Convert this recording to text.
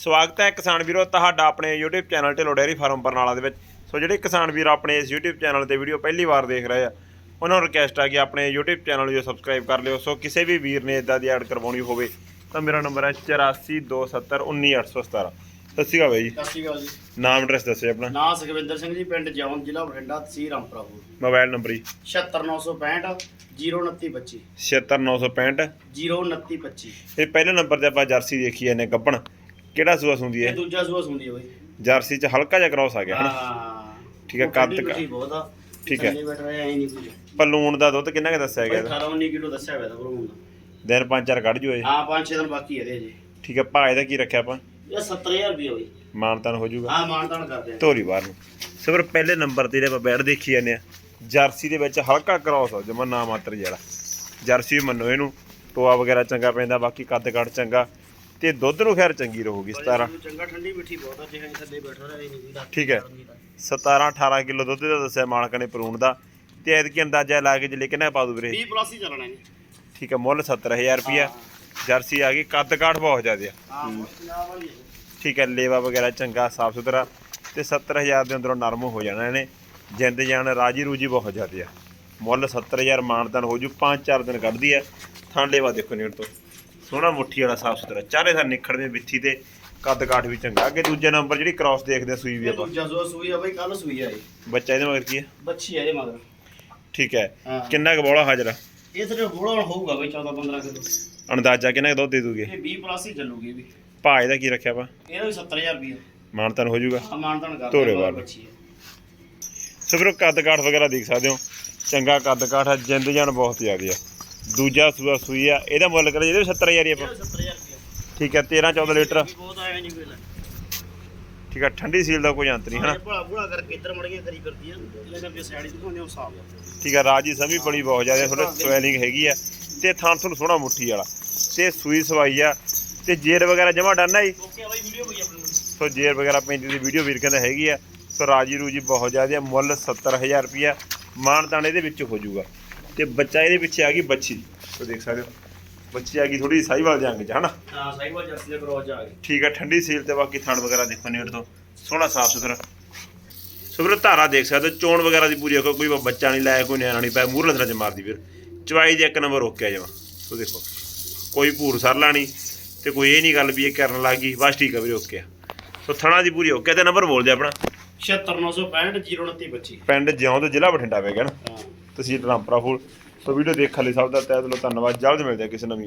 ਸਵਾਗਤ ਹੈ ਕਿਸਾਨ ਵੀਰੋ ਤੁਹਾਡਾ ਆਪਣੇ YouTube channel Dhillon dairy farm Barnala ਦੇ ਵਿੱਚ। ਸੋ ਜਿਹੜੇ ਕਿਸਾਨ ਵੀਰ ਆਪਣੇ ਇਸ YouTube ਚੈਨਲ ਤੇ ਵੀਡੀਓ ਪਹਿਲੀ ਵਾਰ ਦੇਖ ਰਹੇ ਆ ਉਹਨਾਂ ਨੂੰ ਰਿਕਵੈਸਟ ਆ ਕਿ ਆਪਣੇ YouTube ਚੈਨਲ ਨੂੰ ਸਬਸਕ੍ਰਾਈਬ ਕਰ ਲਿਓ। ਸੋ ਕਿਸੇ ਵੀ ਵੀਰ ਨੇ ਇਦਾਂ ਦੀ ਐਡ ਕਰਵਾਉਣੀ ਹੋਵੇ ਤਾਂ ਮੇਰਾ ਨੰਬਰ ਹੈ 8427191817 ਸਤਿ ਸ਼੍ਰੀ ਅਕਾਲ ਬਾਈ ਜੀ। ਸਤਿ ਸ਼੍ਰੀ ਅਕਾਲ ਜੀ। ਨਾਮ ਐਡਰੈਸ ਦੱਸਿਓ ਆਪਣਾ। ਨਾਂ ਸੁਖਵਿੰਦਰ ਸਿੰਘ ਜੀ ਪਿੰਡ ਜੌਨ ਜ਼ਿਲ੍ਹਾ ਬਠਿੰਡਾ ਤਹਿਸੀਲ ਰਾਮਪੁਰ ਮੋਬਾਈਲ ਨੰਬਰ ਜੀ। 76965 02925 76965 02925 ਇਹ ਪਹਿਲੇ ਨੰਬਰ ਤੇ ਆਪਾਂ ਜਰਸੀ ਦੇਖੀ ਜਾਂਦੇ ਗੱਬਣ। ਕਿਹੜਾ ਸੂਆ ਸੁੰਦੀ ਇਹ ਹੈ ਦੂਜਾ ਸੂਆ ਸੁਣਦੀ ਹੈ ਬਈ। ਜਰਸੀ ਚ ਹਲਕਾ ਜਿਹਾ ਕ੍ਰਾਸ ਆ ਗਿਆ ਹਨਾ ਹਾਂ। ਠੀਕ ਹੈ, ਕੱਦ ਠੰਡੀ ਕ- ਮਿੱਠੀ ਬਹੁਤ ਆ। ਠੀਕ ਹੈ। ਐ ਨਹੀਂ ਕੁਝ। ਪਲੂਣ ਦਾ ਦੁੱਧ ਕਿੰਨਾ ਕੁ ਦੱਸਿਆ ਗਿਆ? ਇਹਦਾ? 18 19 ਕਿਲੋ ਦੱਸਿਆ ਹੋਇਆ ਤਾਂ ਭਰੂਣ ਦਾ ਦਿਨ ਪੰਜ ਚਾਰ ਕੱਢ ਜੂ ਇਹ ਹਾਂ 5-6 ਦਿਨ ਬਾਕੀ ਇਹਦੇ ਜੀ ਠੀਕ ਹੈ ਭਾਅ ਇਹਦਾ ਕੀ ਰੱਖਿਆ ਆਪਾਂ? ਇਹ 70000 ਰੁਪਏ ਹੋਈ ਮਾਨਤਾਨ ਹੋ ਜਾਊਗਾ ਹਾਂ ਮਾਨਤਾਨ ਕਰਦੇ ਆ। ਧੋਰੀ ਬਾਹਰ ਨੂੰ। ਸੋ ਫਿਰ ਪਹਿਲੇ ਨੰਬਰ ਤੇ ਜਿਹੜੇ ਆਪਾਂ ਬੈਠ ਦੇਖੀ ਜਾਂਦੇ ਆ ਜਰਸੀ ਦੇ ਵਿੱਚ ਹਲਕਾ ਕ੍ਰਾਸ ਆ ਜਮਾ ਨਾ ਮਾਤਰ ਜਿਹੜਾ ਜਰਸੀ ਵੀ ਮੰਨੋ ਇਹਨੂੰ। ਟੋਆ ਵਗੈਰਾ ਚੰਗਾ ਪੈਂਦਾ ਬਾਕੀ ਕੱਦ ਕੱਦ ਚੰਗਾ। ਤੇ ਦੁੱਧ ਨੂੰ ਖੈਰ ਚੰਗੀ ਰਹੂਗੀ 17 ਚੰਗਾ ਠੰਡੀ ਮਿੱਠੀ ਬਹੁਤ ਆ ਜਿਵੇਂ ਥੱਲੇ ਬੈਠਾ ਰਿਹਾ ਨਹੀਂ ਠੀਕ ਹੈ। 17 18 ਕਿਲੋ ਦੁੱਧ ਦਾ ਦੱਸਿਆ ਮਾਲਕ ਨੇ ਪਰੂਣ ਦਾ। ਤੇ ਐਤਕੀ ਅੰਦਾਜ਼ਾ ਲਾ ਕੇ ਜੇ ਕਿੰਨਾ ਪਾ ਦੂ ਵੀਰੇ? 20 ਪਲੱਸ ਹੀ ਚੱਲਣਾ ਜੀ। ਠੀਕ ਹੈ ਮੁੱਲ 70000 ਰੁਪਿਆ ਜਰਸੀ ਆ ਗਈ ਕੱਦ ਕਾਠ ਬਹੁਤ ਜ਼ਿਆਦਾ ਹਾਂ। ਠੀਕ ਹੈ ਲੇਵਾ ਵਗੈਰਾ ਚੰਗਾ ਸਾਫ਼ ਸੁਥਰਾ। ਤੇ 70000 ਦੇ ਅੰਦਰੋਂ ਨਰਮ ਹੋ ਜਾਣਾ ਇਹਨੇ। ਜਿੰਦ ਜਾਨ ਰਾਜੀ ਰੂਜੀ ਬਹੁਤ ਜ਼ਿਆਦਾ ਆ। ਮੁੱਲ 70000 ਮਾਨਤਨ ਹੋ ਜੂ 5-4 ਦਿਨ ਕੱਢਦੀ ਆ ਥਾਂ ਲੇਵਾ ਦੇਖੋ ਨੇੜ ਤੋਂ। ਸੋਹਣਾ ਮੁੱਠੀ ਵਾਲਾ ਸਾਫ਼ ਸੁਥਰਾ ਚਾਰੇ ਥਾਂ ਨਿਖੜਵੇਂ ਵਿੱਥੀ ਤੇ ਕੱਦ ਕਾਠ ਵੀ ਚੰਗਾ। ਅੱਗੇ ਦੂਜੇ ਨੰਬਰ ਜਿਹੜੀ ਕ੍ਰਾਸ ਦੇਖਦੇ ਆ ਸੂਈ ਵੀ ਇਹ ਆਪਾਂ। ਦੂਜਾ ਸੂਆ ਸੂਈ ਆ ਬਈ ਕੱਲ ਸੂਈ ਆ ਇਹ। ਬੱਚਾ ਇਹਦੇ ਮਗਰ ਕੀ ਹੈ ਬੱਚੀ ਆ ਇਹਦੇ ਮਗਰ। ਠੀਕ ਹੈ। ਹਾਂ। ਕਿੰਨਾ ਕੁ ਬੋਲਾ ਹਾਜ਼ਰ ਆ? ਇਹ ਤੇ ਬੋੜਾ ਹੋਊਗਾ ਬਈ 14 15 ਕਿਲੋ। ਅੰਦਾਜ਼ਾ ਕਿੰਨਾ ਕੁ ਦੁੱਧ ਦੇ ਦੂਗੇ? ਇਹ 20 ਪਲੱਸ ਹੀ ਚੱਲੂਗੀ ਵੀ ਭਾਅ ਇਹਦਾ ਕੀ ਰੱਖਿਆ ਆਪਾਂ? ਇਹਦਾ ਵੀ 70000 ਰੁਪਏ ਮਾਨਤਨ ਹੋ ਜਾਊਗਾ। ਮਾਨਤਨ ਕਰਦੇ ਤੋਰੇ ਬਹੁਤ ਵਾਲ। ਬੱਚੀ ਹੈ ਸੋ ਫਿਰ ਕੱਦ ਕਾਠ ਵਗੈਰਾ ਦੇਖ ਸਕਦੇ ਹੋ। ਚੰਗਾ ਕੱਦ ਕਾਠ ਆ ਜਿੰਦ ਜਾਨ ਬਹੁਤ ਜ਼ਿਆਦਾ ਆ। ਦੂਜਾ ਸੂਆ ਸੂਈ ਆ। ਇਹਦਾ ਮੁੱਲ ਕਰੇ ਇਹਦੇ ਵੀ 70000 ਹੀ ਆਪਾਂ। ਇਹ 70000 ਰੁਪਏ ਠੀਕ ਹੈ 13 14 ਲੀਟਰ। ਬਹੁਤ ਆਇਆ ਨਹੀਂ ਕੋਈ ਲੈ ਠੀਕ ਹੈ ਠੰਡੀ ਸੀਲ ਦਾ ਕੋਈ ਅੰਤ ਨਹੀਂ ਹਨਾ? ਭਲਾ ਭੁਲਾ ਕਰਕੇ ਇੱਧਰ ਮੜੀਆਂ ਕਰੀ ਕਰਦੀ ਆ ਇਹਦੇ ਕਰਕੇ ਸਾਈਡ ਦਿਖਾਉਂਦੇ ਉਹ ਆ ਠੀਕ ਹੈ ਰਾਜੀ ਸਮੀ ਬੜੀ ਬਹੁਤ ਜ਼ਿਆਦਾ ਥੋੜਾ ਸਵੈਲਿੰਗ ਹੈਗੀ ਆ। ਤੇ ਥਾਂ ਤੁਹਾਨੂੰ ਸੋਹਣਾ ਮੁੱਠੀ ਵਾਲਾ। ਤੇ ਸੂਈ ਸਵਾਈ ਆ। ਤੇ ਜੇਰ ਵਗੈਰਾ ਜਮਾ ਡਨ ਆ ਜੀ? ਓਕੇ ਆ ਬਾਈ ਵੀਡੀਓ ਕੋਈ ਆਪਣੀ ਸੋ ਜੇਰ ਵਗੈਰਾ ਪੈਂਦੀ ਦੀ ਵੀਡੀਓ ਵੀਰ ਕਹਿੰਦਾ ਹੈਗੀ ਆ। ਸੋ ਰਾਜੀ ਰੂਜੀ ਬਹੁਤ ਜ਼ਿਆਦਾ ਆ। ਮੁੱਲ 70000 ਰੁਪਿਆ ਮਾਨਤਾਨ ਇਹਦੇ ਵਿੱਚ ਹੋ ਜਾਊਗਾ। ਤੇ ਬੱਚਾ ਇਹਦੇ ਪਿੱਛੇ ਆ ਗਈ ਬੱਚੀ। ਸੋ ਦੇਖ ਸਕਦੇ ਹੋ। ਬੱਚੀ ਆ ਗਈ ਥੋੜੀ ਸਾਈਵਾਲ ਜੰਗ ਚ ਹਨਾ ਹਾਂ ਸਾਈਵਾਲ ਜਰਸੀ ਦੇ ਕਰੋਜ ਆ ਗਈ। ਠੀਕ ਹੈ ਠੰਡੀ ਸੀਲ ਤੇ ਬਾਕੀ ਥਣ ਵਗੈਰਾ ਦੇਖੋ ਨੇੜ ਤੋਂ। ਸੋਹਣਾ ਸਾਫ਼ ਸੁਥਰਾ। ਸੋ ਵੀਰੋ ਧਾਰਾ ਦੇਖ ਸਕਦੇ ਹੋ, ਚੋਣ ਵਗੈਰਾ ਦੀ ਪੂਰੀ ਰੱਖੋ ਕੋਈ ਬੱਚਾ ਨਹੀਂ ਲਾਇਆ ਕੋਈ ਨਿਆਣਾ ਨਹੀਂ ਪਾਇਆ ਮੂਹਰੇ ਥਣਾ ਚ ਮਾਰਦੀ ਫਿਰ ਚਵਾਈ ਦੇ ਇੱਕ ਨੰਬਰ ਓਕੇ ਆ ਜਮਾ। ਸੋ ਦੇਖੋ ਕੋਈ ਭੂਰ ਸਰਲਾ ਨਹੀਂ ਤੇ ਕੋਈ ਇਹ ਨਹੀਂ ਗੱਲ ਵੀ ਇਹ ਕਰਨ ਲੱਗੀ ਬਸ ਠੀਕ ਆ ਵੀਰੇ ਓਕੇ ਆ। ਸੋ ਥਣਾ ਦੀ ਪੂਰੀ ਓਕੇ ਤੇ ਨੰਬਰ ਬੋਲ ਦੇ ਆਪਣਾ। 76965 02925 ਪਿੰਡ ਜਿਉਂ ਤੋਂ ਜ਼ਿਲ੍ਹਾ ਬਠਿੰਡਾ ਪੈ ਗਿਆ ਨਾ ਤਹਿਸੀਲ ਰਾਮਪੁਰਾ ਫੂਲ ਸੋ ਵੀਡੀਓ ਦੇਖਣ ਲਈ ਸਭ ਦਾ ਤਹਿ ਦਿਲੋਂ ਧੰਨਵਾਦ। ਜਲਦ ਮਿਲਦੇ ਆ ਕਿਸੇ ਨਵੀਂ